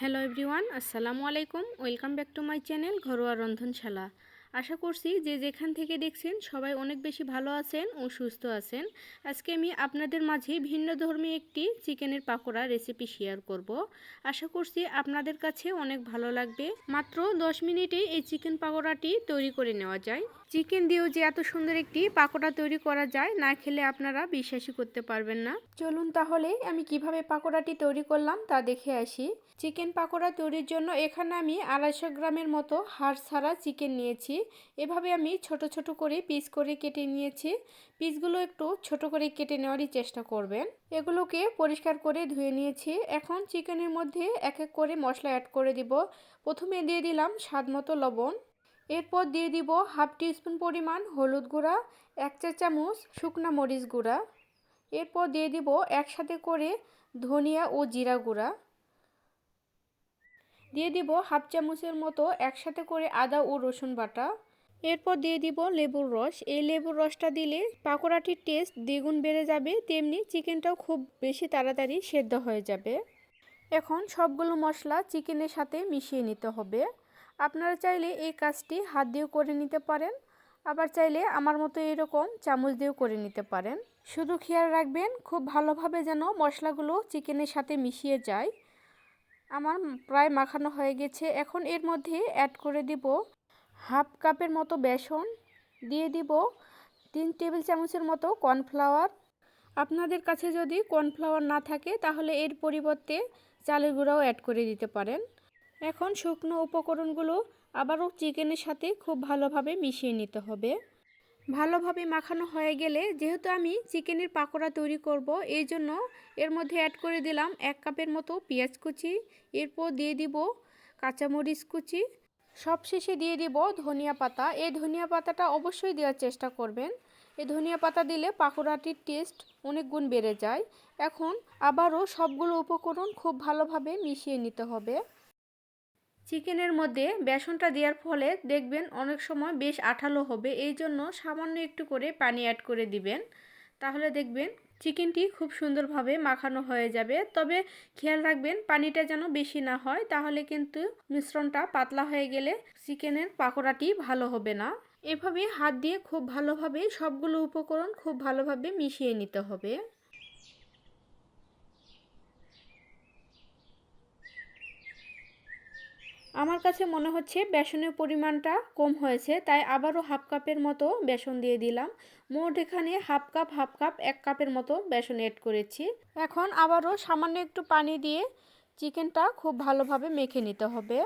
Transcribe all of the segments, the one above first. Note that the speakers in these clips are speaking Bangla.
হ্যালো এভরিওয়ান আসসালামু আলাইকুম welcome back to my channel ঘরোয়া রন্ধনশালা আশা করছি যে যেখান থেকে দেখছেন সবাই অনেক বেশি ভালো আছেন ও সুস্থ আছেন। আজকে আমি আপনাদের মাঝে ভিন্ন ধর্মী একটি চিকেনের পাকোড়া রেসিপি শেয়ার করব। আশা করছি আপনাদের কাছে অনেক ভালো লাগবে। মাত্র 10 মিনিটে এই চিকেন পাকোড়াটি তৈরি করে নেওয়া যায়। চিকেন দিয়েও যে এত সুন্দর একটি পাকোড়া তৈরি করা যায়, না খেলে আপনারা বিশ্বাসই করতে পারবেন না। চলুন তাহলে আমি কীভাবে পাকোড়াটি তৈরি করলাম তা দেখে আসি। চিকেন পাকোড়া তৈরির জন্য এখানে আমি আড়াইশো গ্রামের মতো হাড় ছাড়া চিকেন নিয়েছি। এভাবে আমি ছোট ছোট করে পিস করে কেটে নিয়েছি। পিসগুলো একটু ছোট করে কেটে নেওয়ারই চেষ্টা করবেন। এগুলোকে পরিষ্কার করে ধুয়ে নিয়েছি। এখন চিকেনের মধ্যে এক এক করে মশলা অ্যাড করে দিব। প্রথমে দিয়ে দিলাম স্বাদ মতো লবণ। এরপর দিয়ে দিব হাফ টিস্পুন পরিমাণ হলুদ গুঁড়া, এক চা চামচ শুকনা মরিচ গুঁড়া। এরপর দিয়ে দিব একসাথে করে ধনিয়া ও জিরা গুঁড়া। দিয়ে দিব হাফ চামচের মতো একসাথে করে আদা ও রসুন বাটা। এরপর দিয়ে দিব লেবুর রস। এই লেবুর রসটা দিলে পাকোড়াটির টেস্ট দ্বিগুণ বেড়ে যাবে, তেমনি চিকেনটাও খুব বেশি তাড়াতাড়ি সেদ্ধ হয়ে যাবে। এখন সবগুলো মশলা চিকেনের সাথে মিশিয়ে নিতে হবে। আপনারা চাইলে এই কাজটি হাত দিয়েও করে নিতে পারেন, আবার চাইলে আমার মতো এরকম চামচ দিয়েও করে নিতে পারেন। শুধু খেয়াল রাখবেন, খুব ভালোভাবে যেন মশলাগুলো চিকেনের সাথে মিশিয়ে যায়। আমার প্রায় মাখানো হয়ে গেছে। এখন এর মধ্যে অ্যাড করে দিব হাফ কাপের মতো বেসন, দিয়ে দিব তিন টেবিল চামচের মতো কর্নফ্লাওয়ার। আপনাদের কাছে যদি কর্নফ্লাওয়ার না থাকে, তাহলে এর পরিবর্তে চালের গুঁড়াও অ্যাড করে দিতে পারেন। এখন শুকনো উপকরণগুলো আবারও চিকেনের সাথে খুব ভালোভাবে মিশিয়ে নিতে হবে। ভালোভাবে মাখানো হয়ে গেলে যেহেতু আমি চিকেনের পাকোড়া তৈরি করব, এই জন্য এর মধ্যে অ্যাড করে দিলাম এক কাপের মতো পেঁয়াজ কুচি, এরপর দিয়ে দিব কাঁচামরিচ কুচি, সবশেষে দিয়ে দিব ধনিয়া পাতা। এই ধনিয়া পাতাটা অবশ্যই দেওয়ার চেষ্টা করবেন। এই ধনিয়া পাতা দিলে পাকোড়াটির টেস্ট অনেক গুণ বেড়ে যায়। এখন আবারও সবগুলো উপকরণ খুব ভালোভাবে মিশিয়ে নিতে হবে। চিকেনের মধ্যে বেসনটা দেওয়ার ফলে দেখবেন অনেক সময় বেশ আঠালো হবে। এই জন্য সামান্য একটু করে পানি অ্যাড করে দিবেন। তাহলে দেখবেন চিকেনটি খুব সুন্দরভাবে মাখানো হয়ে যাবে। তবে খেয়াল রাখবেন পানিটা যেন বেশি না হয়, তাহলে কিন্তু মিশ্রণটা পাতলা হয়ে গেলে চিকেনের পাকোড়াটি ভালো হবে না। এভাবে হাত দিয়ে খুব ভালোভাবে সবগুলো উপকরণ খুব ভালোভাবে মিশিয়ে নিতে হবে। আমার কাছে মনে হচ্ছে বেসনের পরিমাণটা কম হয়েছে, তাই আবারও হাফ কাপের মতো বেসন দিয়ে দিলাম। মোট এখানে হাফ কাপ হাফ কাপ, এক কাপের মতো বেসন এড করেছি। এখন আবারও সামান্য একটু পানি দিয়ে চিকেনটা খুব ভালোভাবে মেখে নিতে হবে।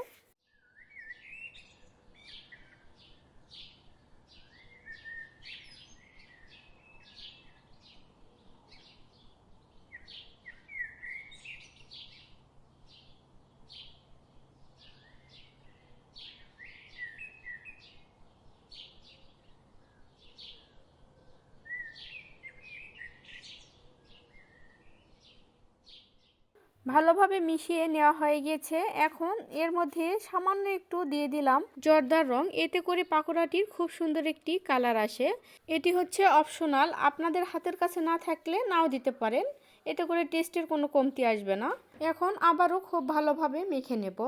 ভালোভাবে মিশিয়ে নেওয়া হয়ে গেছে। এখন এর মধ্যে সামান্য একটু দিয়ে দিলাম জর্দার রং। এতে করে পাকোড়াটির খুব সুন্দর একটি কালার আসে। এটি হচ্ছে অপশনাল। আপনাদের হাতের কাছে না থাকলে নাও দিতে পারেন। এতে করে টেস্টের কোনো কমতি আসবে না। এখন আবারও খুব ভালোভাবে মেখে নেব।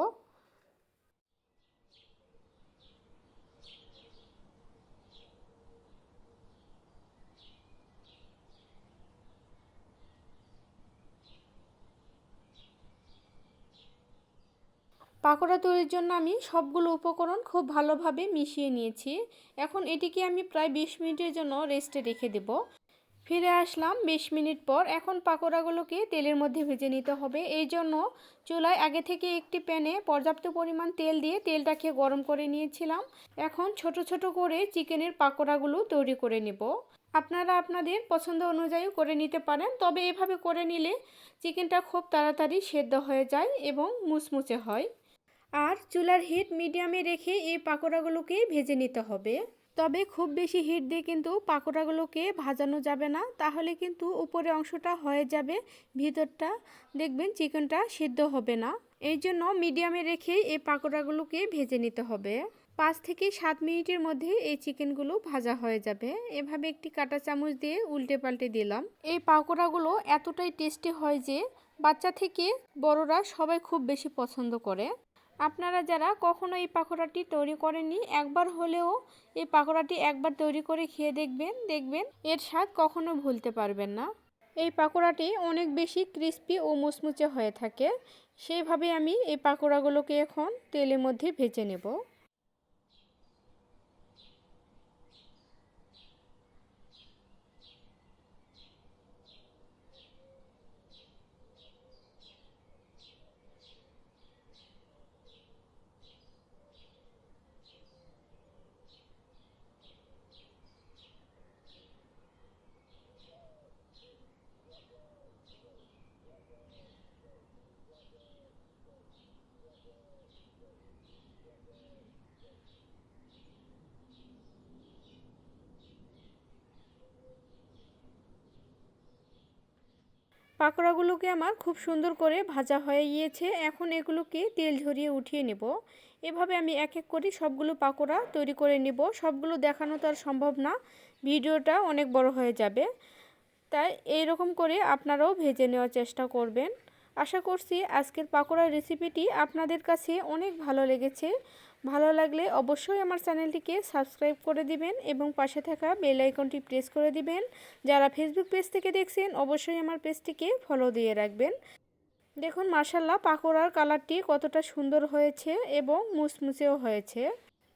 পাকোড়া তৈরির জন্য আমি সবগুলো উপকরণ খুব ভালোভাবে মিশিয়ে নিয়েছি। এখন এটিকে আমি প্রায় বিশ মিনিটের জন্য রেস্টে রেখে দেব। ফিরে আসলাম বিশ মিনিট পর। এখন পাকোড়াগুলোকে তেলের মধ্যে ভেজে নিতে হবে। এই জন্য চুলায় আগে থেকে একটি প্যানে পর্যাপ্ত পরিমাণ তেল দিয়ে তেলটাকে গরম করে নিয়েছিলাম। এখন ছোট ছোট করে চিকেনের পাকোড়াগুলো তৈরি করে নেব। আপনারা আপনাদের পছন্দ অনুযায়ী করে নিতে পারেন। তবে এভাবে করে নিলে চিকেনটা খুব তাড়াতাড়ি সেদ্ধ হয়ে যায় এবং মুচমুচে হয়। আর চুলার হিট মিডিয়ামে রেখে এই পাকোড়াগুলোকে ভেজে নিতে হবে। তবে খুব বেশি হিট দিয়ে কিন্তু পাকোড়াগুলোকে ভাজানো যাবে না। তাহলে কিন্তু উপরে অংশটা হয়ে যাবে, ভিতরটা দেখবেন চিকেনটা সিদ্ধ হবে না। এই জন্য মিডিয়ামে রেখে এই পাকোড়াগুলোকে ভেজে নিতে হবে। পাঁচ থেকে সাত মিনিটের মধ্যে এই চিকেনগুলো ভাজা হয়ে যাবে। এভাবে একটি কাঁটা চামচ দিয়ে উল্টে পাল্টে দিলাম। এই পাকোড়াগুলো এতটাই টেস্টি হয় যে বাচ্চা থেকে বড়রা সবাই খুব বেশি পছন্দ করে। আপনারা যারা কখনো এই পাকোড়াটি তৈরি করেননি, একবার হলেও এই পাকোড়াটি একবার তৈরি করে খেয়ে দেখবেন দেখবেন এর স্বাদ কখনো ভুলতে পারবেন না। এই পাকোড়াটি অনেক বেশি ক্রিস্পি ও মুচমুচে হয়ে থাকে। সেইভাবে আমি এই পাকোড়াগুলোকে এখন তেলের মধ্যে ভেজে নেব। পাকোড়াগুলোকে আমার খুব সুন্দর করে ভাজা হয়ে গিয়েছে। এখন এগুলোকে তেল ঝরিয়ে উঠিয়ে নেব। এভাবে আমি এক এক করে সবগুলো পাকোড়া তৈরি করে নেব। সবগুলো দেখানো তো আর সম্ভব না। ভিডিওটা অনেক বড় হয়ে যাবে। তাই এই রকম করে আপনারাও ভেজে নেওয়ার চেষ্টা করবেন। আশা করছি আজকের পাকোড়ার রেসিপিটি আপনাদের কাছে অনেক ভালো লেগেছে। ভালো লাগলে অবশ্যই আমার চ্যানেলটিকে সাবস্ক্রাইব করে দিবেন এবং পাশে থাকা বেল আইকনটি প্রেস করে দিবেন। যারা ফেসবুক পেজ থেকে দেখছেন, অবশ্যই আমার পেজটিকে ফলো দিয়ে রাখবেন। দেখুন মার্শাল্লাহ পাকোড়ার কালারটি কতটা সুন্দর হয়েছে এবং মুচমুচেও হয়েছে।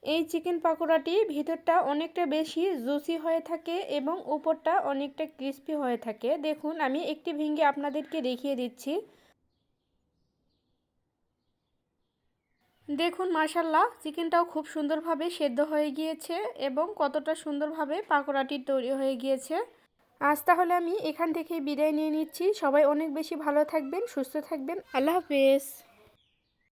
এই চিকেন পাকোড়াটি ভিতরটা অনেকটা বেশি জুসি হয়ে থাকে এবং উপরটা অনেকটা ক্রিস্পি হয়ে থাকে। দেখুন, আমি একটি ভেঙে আপনাদেরকে দেখিয়ে দিচ্ছি। দেখুন মার্শাল্লাহ চিকেনটাও খুব সুন্দরভাবে সেদ্ধ হয়ে গিয়েছে এবং কতটা সুন্দরভাবে পাকোড়াটি তৈরি হয়ে গিয়েছে। আজ তাহলে আমি এখান থেকে বিদায় নিয়ে নিচ্ছি। সবাই অনেক বেশি ভালো থাকবেন, সুস্থ থাকবেন। আল্লাহ হাফেজ।